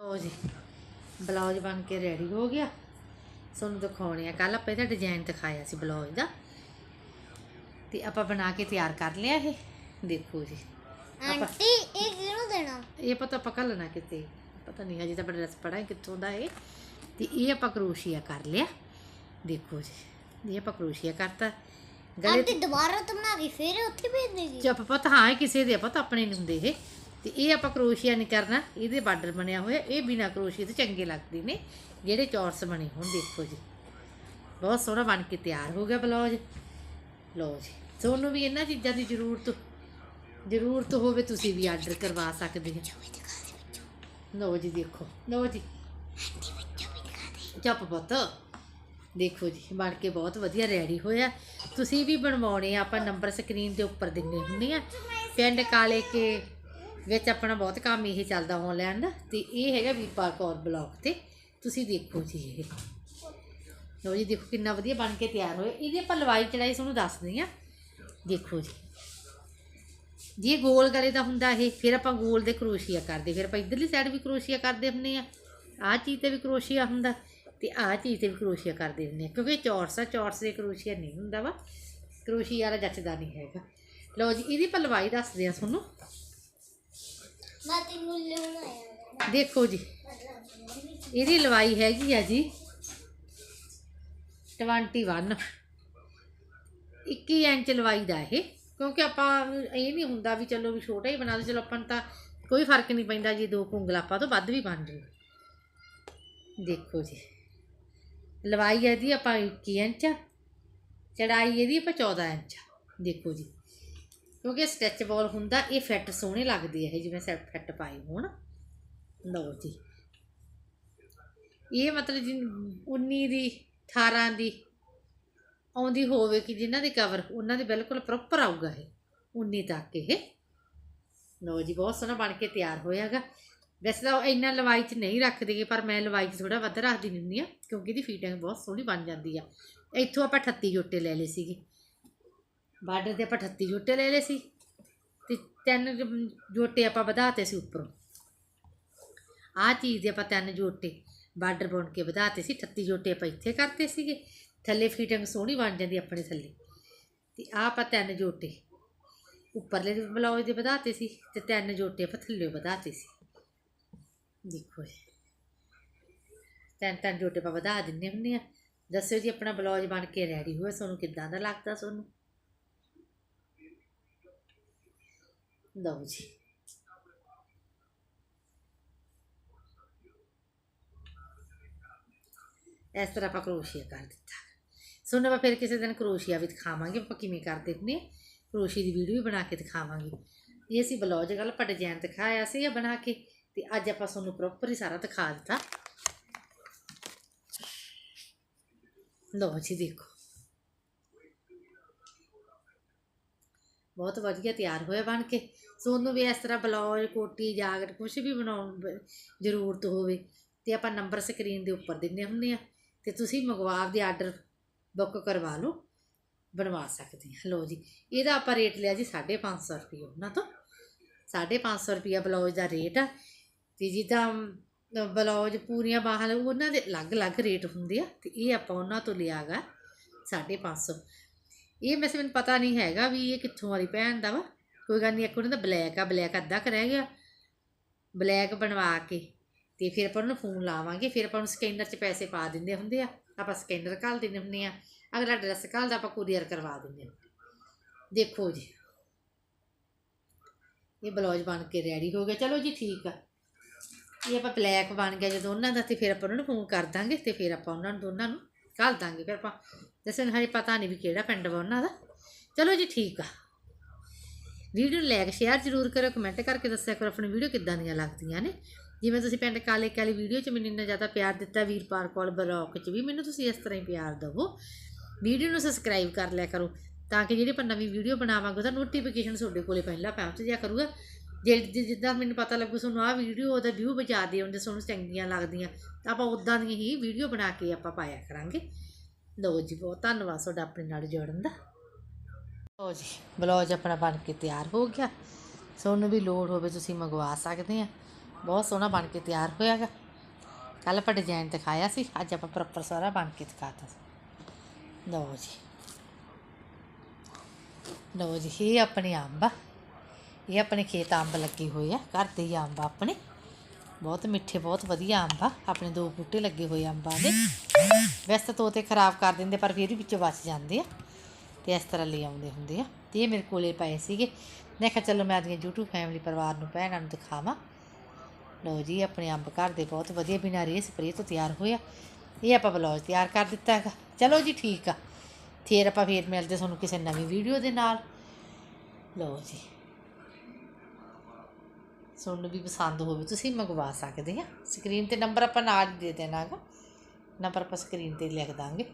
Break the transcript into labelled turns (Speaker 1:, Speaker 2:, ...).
Speaker 1: ਲਓ ਜੀ ਬਲਾਉਜ ਬਣ ਕੇ ਰੈਡੀ ਹੋ ਗਿਆ। ਤੁਹਾਨੂੰ ਦਿਖਾਉਣੇ ਆ ਕੱਲ ਆਪਾਂ ਇਹਦਾ ਡਿਜ਼ਾਈਨ ਦਿਖਾਇਆ ਸੀ ਬਲਾਉਜ ਦਾ। ਤੇ ਆਪਾਂ ਬਣਾ ਕੇ ਤਿਆਰ ਕਰ ਲਿਆ ਇਹ। ਦੇਖੋ ਜੀ
Speaker 2: ਆਂਟੀ ਇਹ ਕਿਹਨੂੰ ਦੇਣਾ?
Speaker 1: ਇਹ ਪਤਾ ਪਕਾ ਲੈਣਾ ਕਿਤੇ ਪਤਾ ਨਹੀਂ ਹਜੇ ਤਾਂ ਬੜਾ ਰਸ ਪੜਾ ਕਿੱਥੋਂ ਦਾ ਇਹ। ਤੇ ਇਹ ਆਪਾਂ ਕਰੋਸ਼ੀਆ ਕਰ ਲਿਆ। ਦੇਖੋ ਜੀ ਇਹ ਆਪਾਂ ਕਰੋਸ਼ੀਆ ਕਰਤਾ। ਗਲੇ
Speaker 2: ਆਂਟੀ ਦੁਬਾਰਾ ਤੋਂ ਬਣਾ ਕੇ ਫਿਰ ਉੱਥੇ ਭੇਜ ਦੇਗੀ
Speaker 1: ਜਪ ਪਤਾ ਹਾਂ ਇਹ ਕਿਸੇ ਦੇ ਆ, ਪਤਾ ਆਪਣੇ ਨਹੀਂ ਹੁੰਦੇ ਇਹ। ਤੇ ਇਹ ਆਪਾਂ ਕਰੋਸ਼ੀਆ ਨਹੀਂ ਕਰਨਾ, ਇਹਦੇ ਬਾਰਡਰ ਬਣਿਆ ਹੋਇਆ, ਇਹ ਬਿਨਾ ਕਰੋਸ਼ੀਏ ਤੇ ਚੰਗੇ ਲੱਗਦੇ ਨੇ, ਜਿਹੜੇ ਚੌਰਸ ਬਣੇ ਹੁਣ, ਦੇਖੋ ਜੀ। ਬਹੁਤ ਸੋਹਣਾ ਬਣ ਕੇ ਤਿਆਰ ਹੋ ਗਿਆ ਬਲੌਜ। ਲਓ ਜੀ, ਤੁਹਾਨੂੰ ਵੀ ਇਹਨਾਂ ਚੀਜ਼ਾਂ ਦੀ ਜ਼ਰੂਰਤ ਜ਼ਰੂਰਤ ਹੋਵੇ ਤੁਸੀਂ ਵੀ ਆਰਡਰ ਕਰਵਾ ਸਕਦੇ ਹੋ। ਲਓ ਜੀ, ਦੇਖੋ, ਲਓ ਜੀ। ਚੱਪ ਪੁੱਤ। ਦੇਖੋ ਜੀ, ਬਣ ਕੇ ਬਹੁਤ ਵਧੀਆ ਰੈਡੀ ਹੋਇਆ। ਤੁਸੀਂ ਵੀ ਬਣਵਾਉਣੇ ਆ, ਆਪਾਂ ਨੰਬਰ ਸਕਰੀਨ ਦੇ ਉੱਪਰ ਦਿੰਨੇ ਹੁੰਦੇ ਆ। ਪਿੰਡ ਕਾਲੇ ਕੇ ਵਿੱਚ ਆਪਣਾ ਬਹੁਤ ਕੰਮ ਇਹ ਚੱਲਦਾ ਆਨਲਾਈਨ ਦਾ, ਤੇ ਇਹ ਹੈਗਾ ਵੀਪਾ ਕੌਰ ਬਲੌਗ ਤੇ। ਤੁਸੀਂ ਦੇਖੋ ਜੀ ਇਹ। ਲਓ ਜੀ, ਦੇਖੋ ਕਿੰਨਾ ਵਧੀਆ ਬਣ ਕੇ ਤਿਆਰ ਹੋਇਆ। ਇਹਦੀ ਆਪਾਂ ਲਵਾਈ ਚੜਾਈ ਤੁਹਾਨੂੰ ਦੱਸਦੇ ਆ ਦੇਖੋ ਜੀ। ਜੇ ਗੋਲ ਗਲੇ ਦਾ ਹੁੰਦਾ ਇਹ, ਫਿਰ ਆਪਾਂ ਗੋਲ ਦੇ ਕਰੋਸ਼ੀਆ ਕਰਦੇ। ਫਿਰ ਆਪਾਂ ਇਧਰਲੀ ਸਾਈਡ ਵੀ ਕਰੋਸ਼ੀਆ ਕਰਦੇ ਹੁੰਦੇ ਆ ਆਹ ਚੀਜ਼ ਤੇ ਵੀ ਕਰੋਸ਼ੀਆ ਹੁੰਦਾ, ਤੇ ਆਹ ਚੀਜ਼ ਤੇ ਵੀ ਕਰੋਸ਼ੀਆ ਕਰਦੇ ਹੁੰਦੇ ਆ ਕਿਉਂਕਿ ਇਹ ਚੌਰਸ ਆ, ਚੌਰਸ ਦੇ ਕਰੋਸ਼ੀਆ ਨਹੀਂ ਹੁੰਦਾ ਵਾ। ਕਰੋਸ਼ੀਆ ਵਾਲਾ ਜੱਚਦਾ ਨਹੀਂ ਹੈਗਾ। ਲਓ ਜੀ, ਇਹਦੀ ਆਪਾਂ ਦੱਸਦੇ ਆ ਤੁਹਾਨੂੰ।
Speaker 2: ਮੈਂ ਤੈਨੂੰ ਲਿਆਉਣਾ
Speaker 1: ਦੇਖੋ ਜੀ, ਇਹਦੀ ਲਵਾਈ ਹੈਗੀ ਆ ਜੀ 21 21 ਇੰਚ ਲਵਾਈ ਦਾ ਇਹ, ਕਿਉਂਕਿ ਆਪਾਂ ਇਹ ਨਹੀਂ ਹੁੰਦਾ ਵੀ ਚਲੋ ਵੀ ਛੋਟਾ ਹੀ ਬਣਾ ਲਓ ਚਲੋ ਆਪਾਂ ਨੂੰ ਤਾਂ ਕੋਈ ਫ਼ਰਕ ਨਹੀਂ ਪੈਂਦਾ ਜੀ, ਦੋ ਕੁੰਗਲਾ ਆਪਾਂ ਤੋਂ ਵੱਧ ਵੀ ਬਣ ਜੂ ਦੇਖੋ ਜੀ, ਲਵਾਈ ਇਹਦੀ ਆਪਾਂ 21 ਇੰਚ ਚੜਾਈ ਇਹਦੀ ਆਪਾਂ 14 ਇੰਚ ਦੇਖੋ ਜੀ ਕਿਉਂਕਿ ਸਟ੍ਰੈਚੇਬਲ ਹੁੰਦਾ, ਇਹ ਫਿੱਟ ਸੋਹਣੇ ਲੱਗਦੇ ਆ ਇਹ, ਜਿਵੇਂ ਸੈਟ ਫਿੱਟ ਪਾਏ ਹੋਣ। ਲਓ ਜੀ। ਇਹ ਮਤਲਬ ਜਿ 19 ਦੀ 18 ਦੀ ਆਉਂਦੀ ਹੋਵੇ ਕਿ ਜਿਨ੍ਹਾਂ ਦੇ ਕਵਰ ਉਹਨਾਂ ਦੇ ਬਿਲਕੁਲ ਪ੍ਰੋਪਰ ਆਊਗਾ ਇਹ 19 ਤੱਕ ਇਹ। ਲਓ ਜੀ, ਬਹੁਤ ਸੋਹਣਾ ਬਣ ਕੇ ਤਿਆਰ ਹੋਇਆਗਾ ਵੈਸੇ ਤਾਂ ਉਹ ਇੰਨਾ ਲਵਾਈ 'ਚ ਨਹੀਂ ਰੱਖਦੇ ਪਰ ਮੈਂ ਲਵਾਈ 'ਚ ਥੋੜਾ ਵੱਧ ਰੱਖਦੀ ਹੁੰਦੀ ਆ ਕਿਉਂਕਿ ਇਹਦੀ ਫੀਟਿੰਗ ਬਹੁਤ ਸੋਹਣੀ ਬਣ ਜਾਂਦੀ ਆ। ਇੱਥੋਂ ਆਪਾਂ 38 ਜੋਟੇ ਲੈ ਲਏ ਸੀਗੇ। ਬਾਰਡਰ ਦੇ ਆਪਾਂ 38 ਜੋਟੇ ਲੈ ਲਏ ਸੀ ਤੇ ਤਿੰਨ ਜੋਟੇ ਆਪਾਂ ਵਧਾਤੇ ਸੀ ਉੱਪਰੋਂ। ਆਹ ਚੀਜ਼ ਦੇ ਆਪਾਂ ਤਿੰਨ ਜੋਟੇ ਬਾਰਡਰ ਬੁਣ ਕੇ ਵਧਾਤੇ ਸੀ 38 ਜੋਟੇ ਆਪਾਂ ਇੱਥੇ ਕਰਤੇ ਸੀਗੇ। ਥੱਲੇ ਫਿਟਿੰਗ ਸੋਹਣੀ ਬਣ ਜਾਂਦੀ ਆਪਣੇ ਥੱਲੇ। ਤੇ ਆਹ ਆਪਾਂ ਤਿੰਨ ਜੋਟੇ ਉੱਪਰਲੇ ਬਲੌਜ ਦੇ ਵਧਾਤੇ ਸੀ ਤੇ ਤਿੰਨ ਜੋਟੇ ਆਪਾਂ ਥੱਲੇ ਵਧਾਤੇ ਸੀ। ਦੇਖੋ ਜੀ ਤਿੰਨ ਤਿੰਨ ਜੋਟੇ ਆਪਾਂ ਵਧਾ ਦਿੰਨੇ ਹੁੰਦੇ ਆ। ਦੱਸਿਓ ਜੀ ਆਪਣਾ ਬਲੌਜ ਬਣ ਕੇ ਰੈਡੀ ਹੋਇਆ, ਤੁਹਾਨੂੰ ਕਿੱਦਾਂ ਦਾ ਲੱਗਦਾ, ਤੁਹਾਨੂੰ? ਲਓ ਜੀ ਇਸ ਤਰ੍ਹਾਂ ਆਪਾਂ ਕਰੋਸ਼ੀਆ ਕਰ ਦਿੱਤਾ ਸੋ ਨਾ ਫਿਰ ਕਿਸੇ ਦਿਨ ਕਰੋਸ਼ੀਆ ਵੀ ਦਿਖਾਵਾਂਗੇ ਆਪਾਂ ਕਿਵੇਂ ਕਰਦੇ ਹੁੰਦੇ ਹਾਂ। ਕਰੋਸ਼ੀਏ ਦੀ ਵੀਡੀਓ ਵੀ ਬਣਾ ਕੇ ਦਿਖਾਵਾਂਗੇ ਇਹ ਅਸੀਂ ਬਲੌਜ ਗੱਲ ਆਪਾਂ ਡਿਜ਼ਾਈਨ ਦਿਖਾਇਆ ਸੀ ਇਹ ਬਣਾ ਕੇ ਤੇ ਅੱਜ ਆਪਾਂ ਤੁਹਾਨੂੰ ਪ੍ਰੋਪਰ ਹੀ ਸਾਰਾ ਦਿਖਾ ਦਿੱਤਾ ਲਓ ਜੀ ਦੇਖੋ ਬਹੁਤ ਵਧੀਆ ਤਿਆਰ ਹੋਇਆ ਬਣ ਕੇ। ਸੋ ਉਹਨੂੰ ਵੀ ਇਸ ਤਰ੍ਹਾਂ ਬਲੌਜ ਕੋਟੀ ਜਾਗਰ ਕੁਝ ਵੀ ਬਣਾਉਣ ਜ਼ਰੂਰਤ ਹੋਵੇ ਤੇ ਆਪਾਂ ਨੰਬਰ ਸਕਰੀਨ ਦੇ ਉੱਪਰ ਦਿੰਨੇ ਹੁੰਦੇ ਆ ਤੇ ਤੁਸੀਂ ਮੰਗਵਾ ਦੇ ਆਰਡਰ ਬੁੱਕ ਕਰਵਾ ਲਓ ਬਣਵਾ ਸਕਦੇ ਆ ਲਓ ਜੀ ਇਹਦਾ ਆਪਾਂ ਰੇਟ ਲਿਆ ਜੀ 550 ਰੁਪਏ ਉਹਨਾਂ ਤੋਂ। 550 ਰੁਪਏ ਬਲੌਜ ਦਾ ਰੇਟ ਆ ਤੇ ਜਿੱਦਾਂ ਅਮ, ਬਲੌਜ ਪੂਰੀਆਂ ਬਾਹਾਂ ਉਹਨਾਂ ਦੇ ਅਲੱਗ-ਅਲੱਗ ਰੇਟ ਹੁੰਦੇ ਆ ਤੇ ਇਹ ਆਪਾਂ ਉਹਨਾਂ ਤੋਂ ਲਿਆਗਾ 550 ਇਹ ਵੈਸੇ ਮੈਨੂੰ ਪਤਾ ਨਹੀਂ ਹੈਗਾ ਵੀ ਇਹ ਕਿੱਥੋਂ ਵਾਲੀ ਭੈਣ ਦਾ ਵਾ। ਕੋਈ ਗੱਲ ਨਹੀਂ, ਇੱਕ ਉਹਨਾਂ ਦਾ ਬਲੈਕ ਆ ਬਲੈਕ ਅੱਧਾ ਕੁ ਰਹਿ ਗਿਆ। ਬਲੈਕ ਬਣਵਾ ਕੇ ਤੇ ਫਿਰ ਆਪਾਂ ਉਹਨੂੰ ਫੋਨ ਲਾਵਾਂਗੇ, ਫਿਰ ਆਪਾਂ ਉਹਨੂੰ ਸਕੈਨਰ 'ਚ ਪੈਸੇ ਪਾ ਦਿੰਦੇ ਹੁੰਦੇ ਆ। ਆਪਾਂ ਸਕੈਨਰ ਘਾਲ ਦਿੰਦੇ ਹੁੰਦੇ ਆ। ਅਗਲਾ ਐਡਰੈਸ ਘੱਲਦਾ ਆਪਾਂ ਕੁਰੀਅਰ ਕਰਵਾ ਦਿੰਦੇ ਹਾਂ ਦੇਖੋ ਜੀ। ਇਹ ਬਲੌਜ ਬਣ ਕੇ ਰੈਡੀ ਹੋ ਗਿਆ। ਚਲੋ ਜੀ ਠੀਕ ਆ। ਇਹ ਆਪਾਂ ਬਲੈਕ ਬਣ ਗਿਆ ਜਦੋਂ ਉਹਨਾਂ ਦਾ ਤੇ ਫਿਰ ਆਪਾਂ ਉਹਨਾਂ ਨੂੰ ਫੋਨ ਕਰ ਦਾਂਗੇ ਤੇ ਫਿਰ ਆਪਾਂ ਉਹਨਾਂ ਨੂੰ, ਦੋਨਾਂ ਨੂੰ ਘੱਲ ਦਾਂਗੇ, ਫਿਰ ਆਪਾਂ ਦੱਸਣ ਹਜੇ ਪਤਾ ਨਹੀਂ ਵੀ ਕਿਹੜਾ ਪਿੰਡ ਵਾ ਉਹਨਾਂ ਦਾ। ਚਲੋ ਜੀ ਠੀਕ ਆ। ਵੀਡੀਓ ਨੂੰ ਲਾਈਕ ਸ਼ੇਅਰ ਜ਼ਰੂਰ ਕਰਿਓ ਕਮੈਂਟ ਕਰਕੇ ਦੱਸਿਆ ਕਰੋ ਆਪਣੀ ਵੀਡੀਓ ਕਿੱਦਾਂ ਦੀਆਂ ਲੱਗਦੀਆਂ ਨੇ। ਜਿਵੇਂ ਤੁਸੀਂ ਪਿੰਡ ਕਾਲੇ ਕਾਲੀ ਵੀਡੀਓ 'ਚ ਮੈਨੂੰ ਇੰਨਾ ਜ਼ਿਆਦਾ ਪਿਆਰ ਦਿੱਤਾ, ਵੀਰਪਾਲ ਕੋਲ ਬਲੌਕ 'ਚ ਵੀ ਮੈਨੂੰ ਤੁਸੀਂ ਇਸ ਤਰ੍ਹਾਂ ਹੀ ਪਿਆਰ ਦਿਵੋ। ਵੀਡੀਓ ਨੂੰ ਸਬਸਕ੍ਰਾਈਬ ਕਰ ਲਿਆ ਕਰੋ, ਤਾਂ ਕਿ ਜਿਹੜੀ ਆਪਾਂ ਨਵੀਂ ਵੀਡੀਓ ਬਣਾਵਾਂਗੇ, ਉਹਦਾ ਨੋਟੀਫਿਕੇਸ਼ਨ ਤੁਹਾਡੇ ਕੋਲੇ ਪਹਿਲਾਂ ਪਹੁੰਚ ਜਾਇਆ ਕਰੂਗਾ। ਜੇ ਜੇ- ਜਿੱਦਾਂ ਮੈਨੂੰ ਪਤਾ ਲੱਗੂ ਤੁਹਾਨੂੰ ਆਹ ਵੀਡੀਓ ਉਹਦਾ ਵਿਊ ਬਚਾ ਦੇ ਹੁੰਦੇ ਤੁਹਾਨੂੰ ਚੰਗੀਆਂ ਲੱਗਦੀਆਂ, ਤਾਂ ਆਪਾਂ ਉਦਾਂ ਦੀਆਂ ਹੀ ਵੀਡੀਓ ਬਣਾ ਕੇ ਆਪਾਂ ਪਾਇਆ ਕਰਾਂਗੇ। ਲਓ ਜੀ, ਬਹੁਤ ਧੰਨਵਾਦ ਤੁਹਾਡਾ ਆਪਣੇ ਨਾਲ ਜੁੜਨ ਦਾ। ਲਓ ਜੀ ਬਲੌਜ ਆਪਣਾ ਬਣ ਕੇ ਤਿਆਰ ਹੋ ਗਿਆ। ਤੁਹਾਨੂੰ ਵੀ ਲੋੜ ਹੋਵੇ ਤੁਸੀਂ ਮੰਗਵਾ ਸਕਦੇ ਆ। ਬਹੁਤ ਸੋਹਣਾ ਬਣ ਕੇ ਤਿਆਰ ਹੋਇਆਗਾ। ਕੱਲ ਆਪਾਂ ਡਿਜ਼ਾਈਨ ਦਿਖਾਇਆ ਸੀ, ਅੱਜ ਆਪਾਂ ਪ੍ਰੋਪਰ ਸਾਰਾ ਬਣ ਕੇ ਦਿਖਾਤਾ ਸੀ। ਲਓ ਜੀ। ਲਓ ਜੀ, ਇਹ ਆਪਣੇ ਅੰਬ ਆ। ਇਹ ਆਪਣੇ ਖੇਤ ਅੰਬ ਲੱਗੇ ਹੋਏ ਆ, ਘਰ ਦੇ ਹੀ ਅੰਬ ਆ ਆਪਣੇ। ਬਹੁਤ ਮਿੱਠੇ, ਬਹੁਤ ਵਧੀਆ ਅੰਬ ਆ। ਆਪਣੇ ਦੋ ਬੂਟੇ ਲੱਗੇ ਹੋਏ ਅੰਬਾਂ ਦੇ। ਵੈਸੇ ਤਾਂ ਤੋਤੇ ਖਰਾਬ ਕਰ ਦਿੰਦੇ, ਪਰ ਫਿਰ ਵੀ ਵਿੱਚੋਂ ਬਚ ਜਾਂਦੇ ਆ ਤੇ ਇਸ ਤਰ੍ਹਾਂ ਲੈ ਆਉਂਦੇ ਹੁੰਦੇ ਆ। ਤੇ ਇਹ ਮੇਰੇ ਕੋਲੇ ਪਏ ਸੀਗੇ। ਮੈਂ ਕਿਹਾ ਚਲੋ ਮੈਂ ਆਪਣੀ YouTube ਫੈਮਿਲੀ ਪਰਿਵਾਰ ਨੂੰ, ਭੈਣਾਂ ਨੂੰ ਦਿਖਾਵਾਂ। ਲਓ ਜੀ, ਆਪਣੇ ਅੰਬ ਘਰ ਦੇ ਬਹੁਤ ਵਧੀਆ ਬਿਨਾਂ ਰੇ ਸਪਰੇਅ ਤੋਂ ਤਿਆਰ ਹੋਇਆ ਇਹ ਆਪਾਂ ਬਲੌਜ ਤਿਆਰ ਕਰ ਦਿੱਤਾ ਹੈਗਾ। ਚਲੋ ਜੀ, ਠੀਕ ਆ। ਫੇਰ ਆਪਾਂ ਫੇਰ ਮਿਲਦੇ ਤੁਹਾਨੂੰ ਕਿਸੇ ਨਵੀਂ ਵੀਡੀਓ ਦੇ ਨਾਲ। ਲਓ ਜੀ। ਤੁਹਾਨੂੰ ਵੀ ਪਸੰਦ ਹੋਵੇ, ਤੁਸੀਂ ਮੰਗਵਾ ਸਕਦੇ ਆ ਸਕਰੀਨ ਤੇ ਨੰਬਰ ਆਪਾਂ ਨਾਲ ਦੇ ਦੇਣਾ ਨੰਬਰ ਆਪਾਂ ਸਕਰੀਨ ਤੇ ਲਿਖ ਦਾਂਗੇ।